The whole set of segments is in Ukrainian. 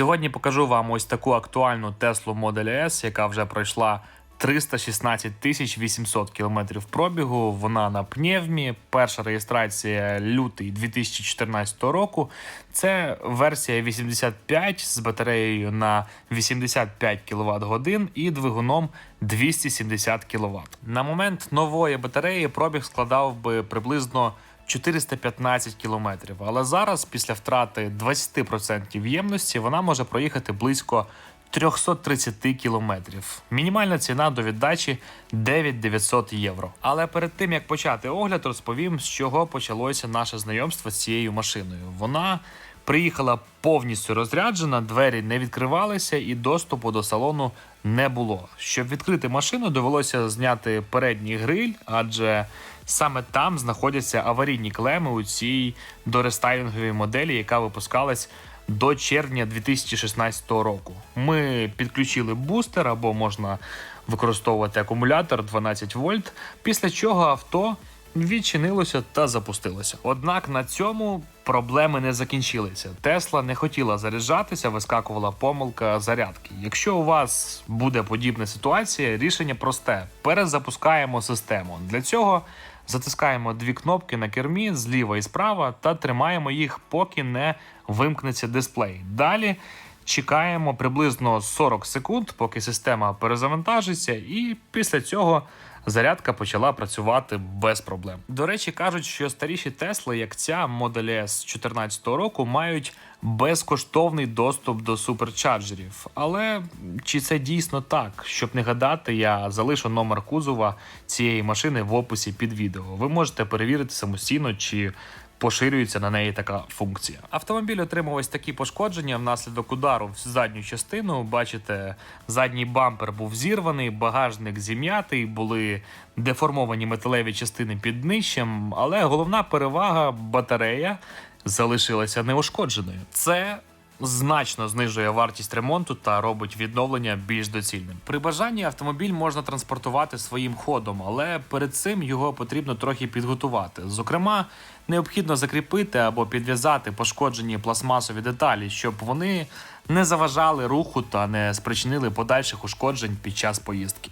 Сьогодні покажу вам ось таку актуальну Tesla Model S, яка вже пройшла 316 тисяч 800 кілометрів пробігу. Вона на пневмі. Перша реєстрація лютий 2014 року. Це версія 85 з батареєю на 85 кВт годин і двигуном 270 кВт. На момент нової батареї пробіг складав би приблизно 415 кілометрів. Але зараз, після втрати 20% ємності, вона може проїхати близько 330 кілометрів. Мінімальна ціна до віддачі 9900 євро. Але перед тим як почати огляд, розповім, з чого почалося наше знайомство з цією машиною. Вона приїхала повністю розряджена, двері не відкривалися і доступу до салону не було. Щоб відкрити машину, довелося зняти передній гриль, адже саме там знаходяться аварійні клеми у цій дорестайлінговій моделі, яка випускалась до червня 2016 року. Ми підключили бустер або можна використовувати акумулятор 12 вольт, після чого авто відчинилося та запустилося. Однак на цьому проблеми не закінчилися. Тесла не хотіла заряджатися, вискакувала помилка зарядки. Якщо у вас буде подібна ситуація, рішення просте: перезапускаємо систему. Для цього затискаємо дві кнопки на кермі зліва і справа та тримаємо їх, поки не вимкнеться дисплей. Далі. Чекаємо приблизно 40 секунд, поки система перезавантажиться, і після цього зарядка почала працювати без проблем. До речі, кажуть, що старіші Тесли, як ця Model S 2014 року, мають безкоштовний доступ до суперчарджерів. Але чи це дійсно так? Щоб не гадати, я залишу номер кузова цієї машини в описі під відео. Ви можете перевірити самостійно, чи поширюється на неї така функція. Автомобіль отримав ось такі пошкодження внаслідок удару в задню частину. Бачите, задній бампер був зірваний, багажник зім'ятий, були деформовані металеві частини під днищем, але головна перевага батарея залишилася неушкодженою. Це значно знижує вартість ремонту та робить відновлення більш доцільним. При бажанні автомобіль можна транспортувати своїм ходом, але перед цим його потрібно трохи підготувати. Зокрема, необхідно закріпити або підв'язати пошкоджені пластмасові деталі, щоб вони не заважали руху та не спричинили подальших ушкоджень під час поїздки.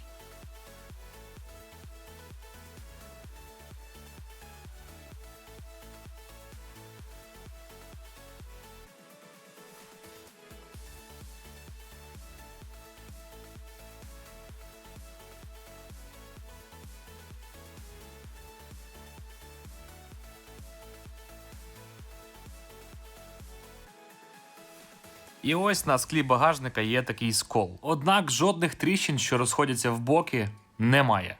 І ось на склі багажника є такий скол. Однак жодних тріщин, що розходяться в боки, немає.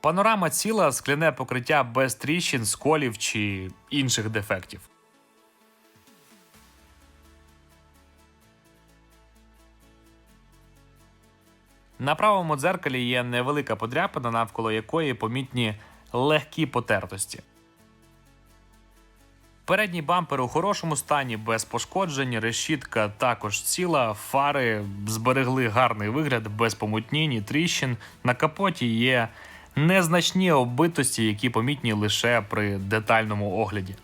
Панорама ціла, скляне покриття без тріщин, сколів чи інших дефектів. На правому дзеркалі є невелика подряпина, навколо якої помітні легкі потертості. Передній бампер у хорошому стані, без пошкоджень, решітка також ціла, фари зберегли гарний вигляд без помутнінь і тріщин. На капоті є незначні оббитості, які помітні лише при детальному огляді.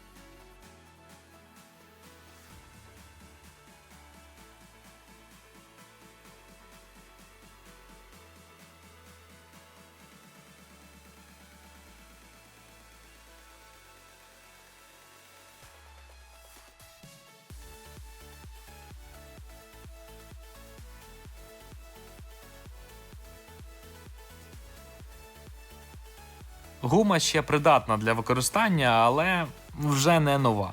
Гума ще придатна для використання, але вже не нова.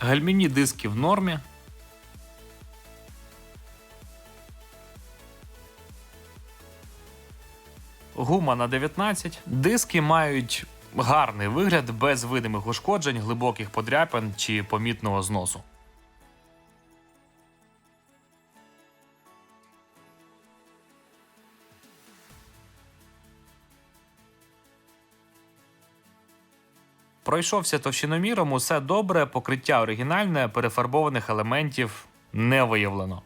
Гальмівні диски в нормі. Гума на 19. Диски мають гарний вигляд без видимих ушкоджень, глибоких подряпин чи помітного зносу. Пройшовся товщиноміром, усе добре, покриття оригінальне, перефарбованих елементів не виявлено.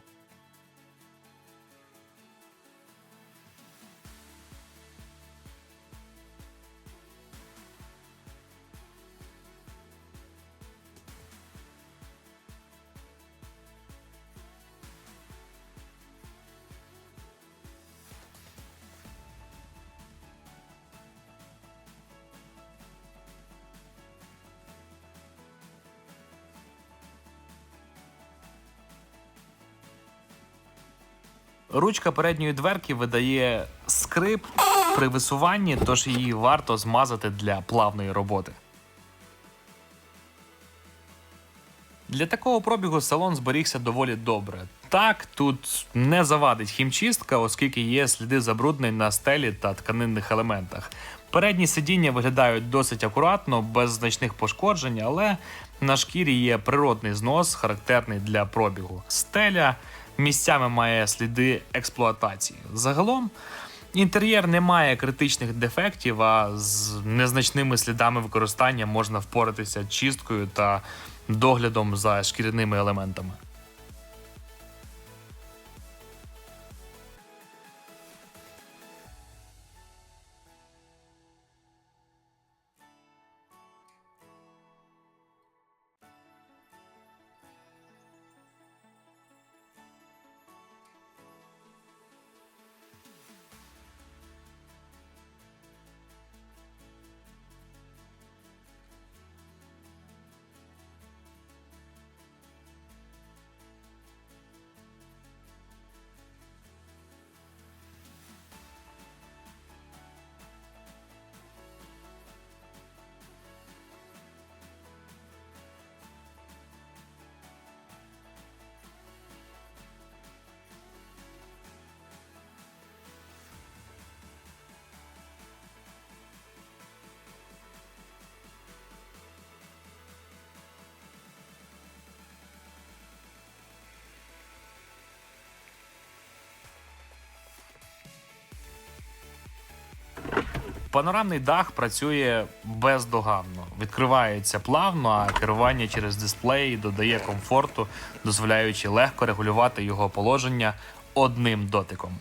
Ручка передньої дверки видає скрип при висуванні, тож її варто змазати для плавної роботи. Для такого пробігу салон зберігся доволі добре. Так, тут не завадить хімчистка, оскільки є сліди забруднень на стелі та тканинних елементах. Передні сидіння виглядають досить акуратно, без значних пошкоджень, але на шкірі є природний знос, характерний для пробігу. Стеля місцями має сліди експлуатації. Загалом інтер'єр не має критичних дефектів, а з незначними слідами використання можна впоратися чисткою та доглядом за шкіряними елементами. Панорамний дах працює бездоганно, відкривається плавно, а керування через дисплей додає комфорту, дозволяючи легко регулювати його положення одним дотиком.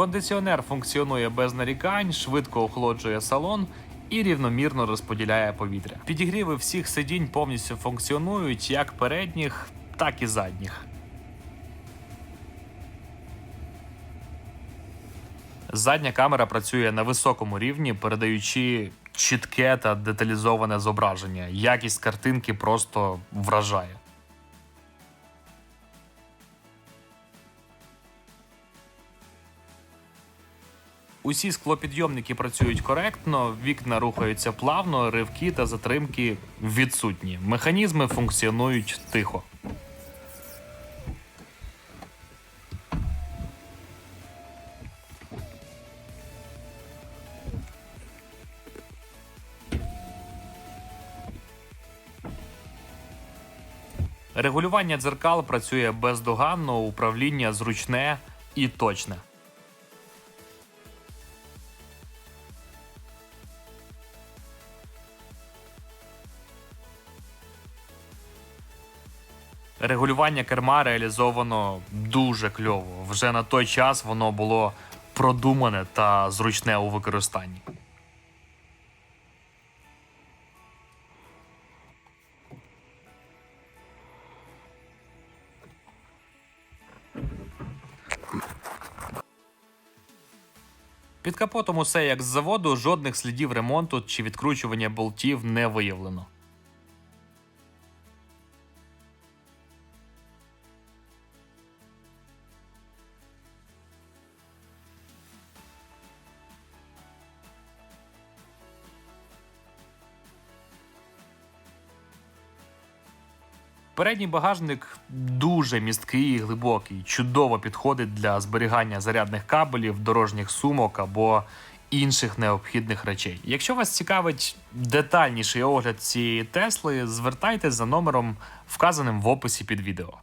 Кондиціонер функціонує без нарікань, швидко охолоджує салон і рівномірно розподіляє повітря. Підігріви всіх сидінь повністю функціонують як передніх, так і задніх. Задня камера працює на високому рівні, передаючи чітке та деталізоване зображення. Якість картинки просто вражає. Усі склопідйомники працюють коректно, вікна рухаються плавно, ривки та затримки відсутні. Механізми функціонують тихо. Регулювання дзеркал працює бездоганно, управління зручне і точне. Регулювання керма реалізовано дуже кльово. Вже на той час воно було продумане та зручне у використанні. Під капотом усе як з заводу, жодних слідів ремонту чи відкручування болтів не виявлено. Передній багажник дуже місткий і глибокий, чудово підходить для зберігання зарядних кабелів, дорожніх сумок або інших необхідних речей. Якщо вас цікавить детальніший огляд цієї Тесли, звертайте за номером, вказаним в описі під відео.